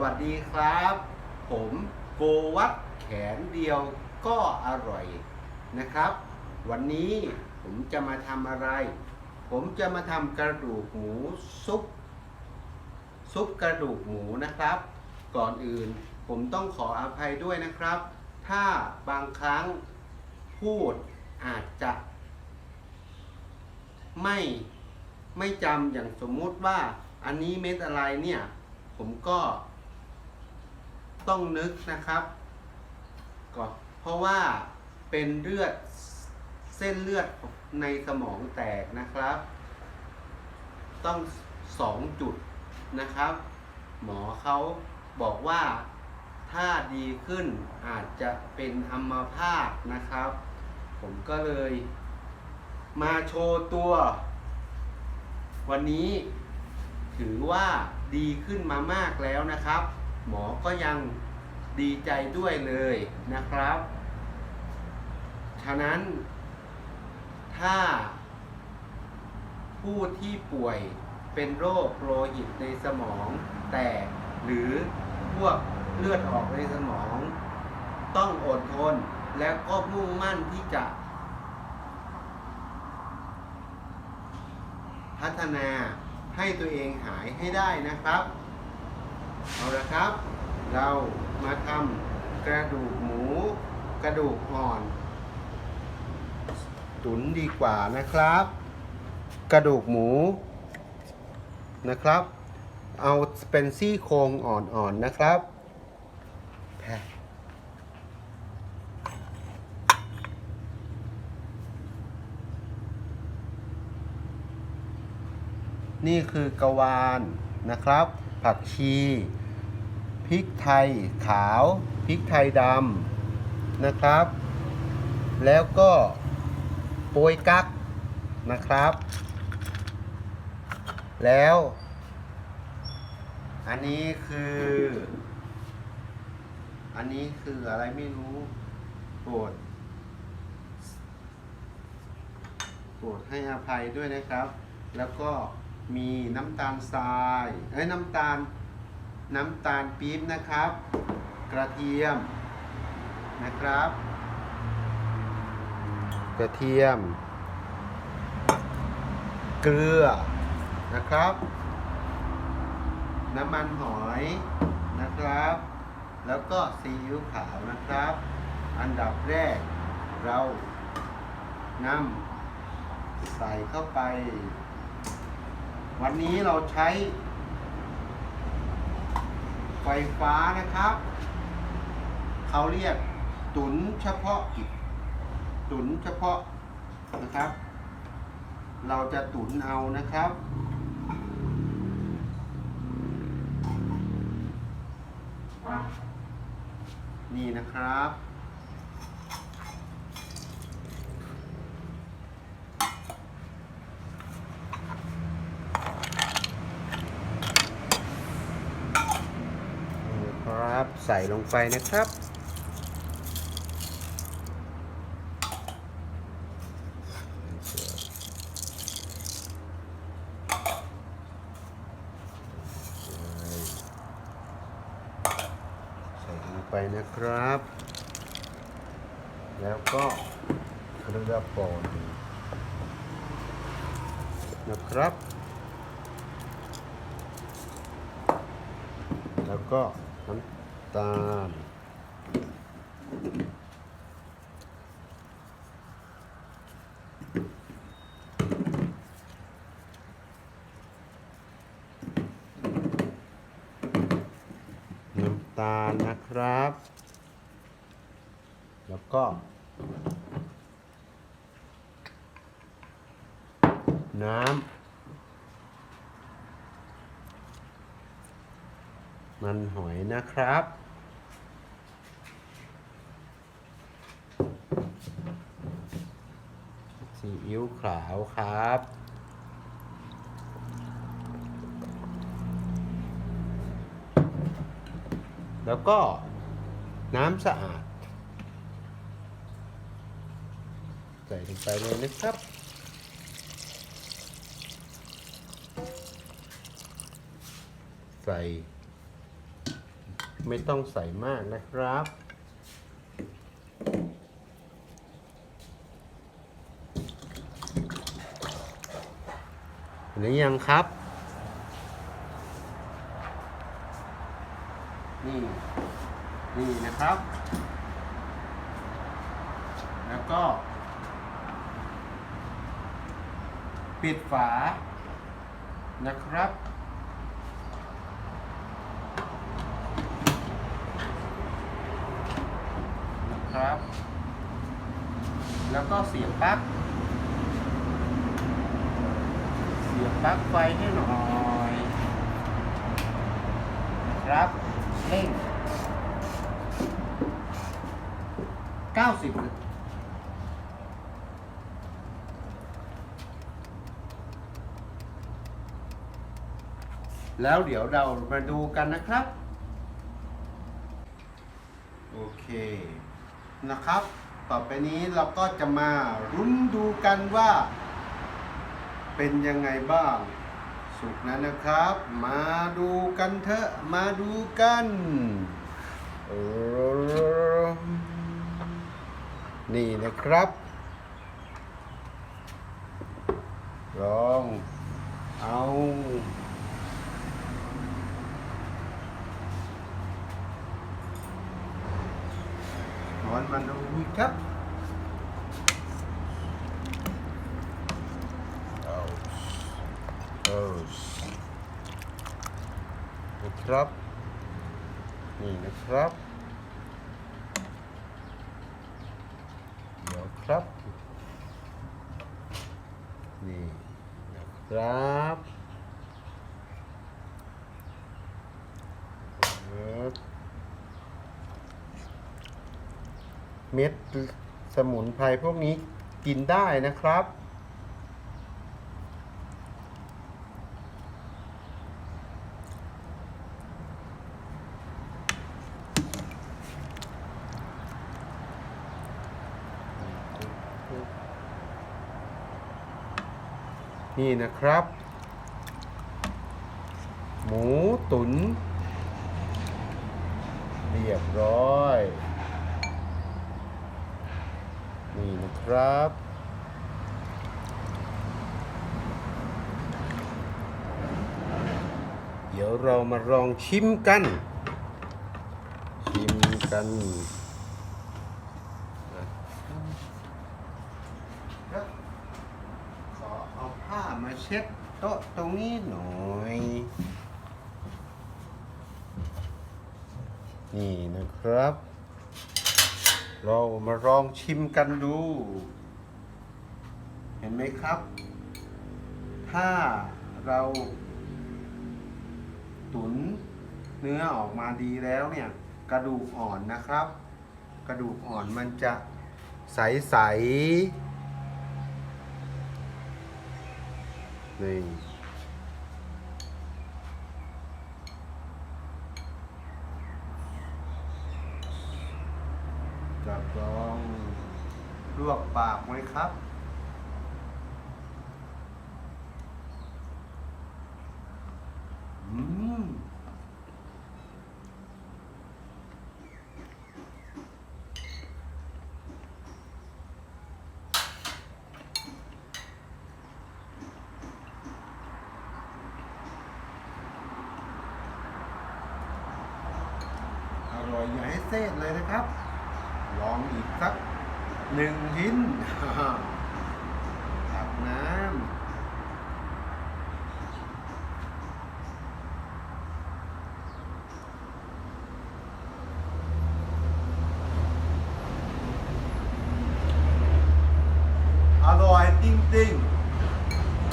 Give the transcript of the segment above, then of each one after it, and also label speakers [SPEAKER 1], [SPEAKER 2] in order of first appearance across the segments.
[SPEAKER 1] วัสดีครับ ผมโกวัดแขนเดียวก็อร่อยนะครับ วันนี้ผมจะมาทำอะไร ผมจะมาทำกระดูกหมูซุปซุปกระดูกหมูนะครับ ก่อนอื่นผมต้องขออภัยด้วยนะครับ ถ้าบางครั้งพูดอาจจะ ไม่ไม่จำอย่างสมมุติว่าอันนี้เม็ดอะไรเนี่ย ผมก็ ต้องนึกนะครับก็เพราะว่าเป็นเลือดเส้นเลือดในสมองแตกนะครับ ต้องสองจุดนะครับ หมอเขาบอกว่าถ้าดีขึ้นอาจจะเป็นอัมพาตนะครับ ผมก็เลยมาโชว์ตัว วันนี้ถือว่าดีขึ้นมามากแล้วนะครับ หมอก็ยังดีใจด้วยเลยนะครับ ฉะนั้น ถ้า ผู้ที่ป่วยเป็นโรคโลหิตในสมอง แตกหรือพวกเลือดออกในสมอง ต้องอดทนและก็มุ่งมั่นที่จะ พัฒนาให้ตัวเองหายให้ได้นะครับ เอาละครับ เรามาทำกระดูกหมูกระดูกอ่อน ตุ๋นดีกว่านะครับ กระดูกหมูนะครับ เอาเป็นซี่โครงอ่อนๆนะครับแผ่นี่คือกระวานนะครับ ผักชี พริกไทยขาวพริกไทยดำนะครับ แล้วก็โปยกั๊กนะครับ แล้ว อันนี้คือ อันนี้คืออะไรไม่รู้โปรดโปรดให้อภัยด้วยนะครับ แล้วก็มีน้ำตาลทรายเอ้ยน้ำตาล น้ำตาลปี๊บนะครับ กระเทียมนะครับ กระเทียม เกลือนะครับ น้ำมันหอยนะครับ แล้วก็ซีอิ๊วขาวนะครับ อันดับแรกเรานำใส่เข้าไป วันนี้เราใช้ ไฟฟ้านะครับ เขาเรียกตุนเฉพาะกิจตุนเฉพาะนะครับ เราจะตุนเอานะครับนี่นะครับ นี่ครับใส่ลงไปนะครับ ใส่ลงไปนะครับ แล้วก็เกลือป่นนะครับแล้วก็น้ำ ตาล น้ำตาลนะครับ แล้วก็ น้ำมันหอยนะครับ ซีอิ๊วขาวครับ แล้วก็น้ำสะอาด ใส่ลงไปเลยนะครับใส่ ไม่ต้องใส่มากนะครับ หรือยังครับ นี่ นี่นะครับ แล้วก็ ปิดฝานะครับนะครับ แล้วก็เสียบปลั๊ก เสียบ ปลั๊กไฟให้หน่อยนะครับเร่ง90แล้วเดี๋ยวเรามาดูกันนะครับ โอเคนะครับ ต่อไปนี้เราก็จะมารุ้นดูกันว่า เป็นยังไงบ้าง สุกนั้นนะครับ มาดูกันเถอะ มาดูกันเออนี่นะครับ ลองเอานอนมันดูครับ เอาเอา นะครับ นี่นะครับ เดี๋ยวครับ นี่นะครับเออเม็ดสมุนไพรพวกนี้กินได้นะครับ นี่นะครับ หมูตุนเรียบร้อย นี่นะครับ เดี๋ยวเรามาลองชิมกัน ชิมกันนะครับขอเอาผ้ามาเช็ดโต๊ะตรงนี้หน่อย นี่นะครับ เรามาลองชิมกันดู เห็นไหมครับ ถ้าเราตุนเนื้อออกมาดีแล้วเนี่ย กระดูกอ่อนนะครับ กระดูกอ่อนมันจะใสๆ นี่จะลองลวกปากไหมครับ อืม อร่ เส้นเลยนะครับ ลองอีกสักหนึ่งชิ้นตักน้ำอร่อยจริง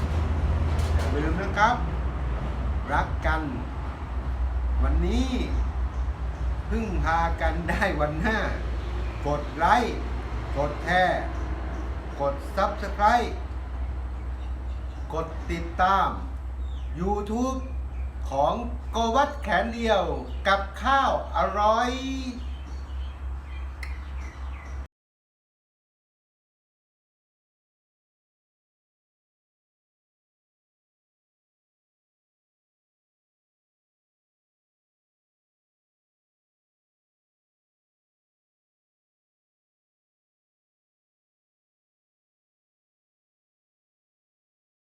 [SPEAKER 1] ๆอย่าลืมนะครับ รักกัน วันนี้ พึ่งพากันได้วันหน้า กดไลค์กดแชร์กด Subscribe กดติดตาม YouTube ของโกวัดแขนเดียวกับข้าวอร่อย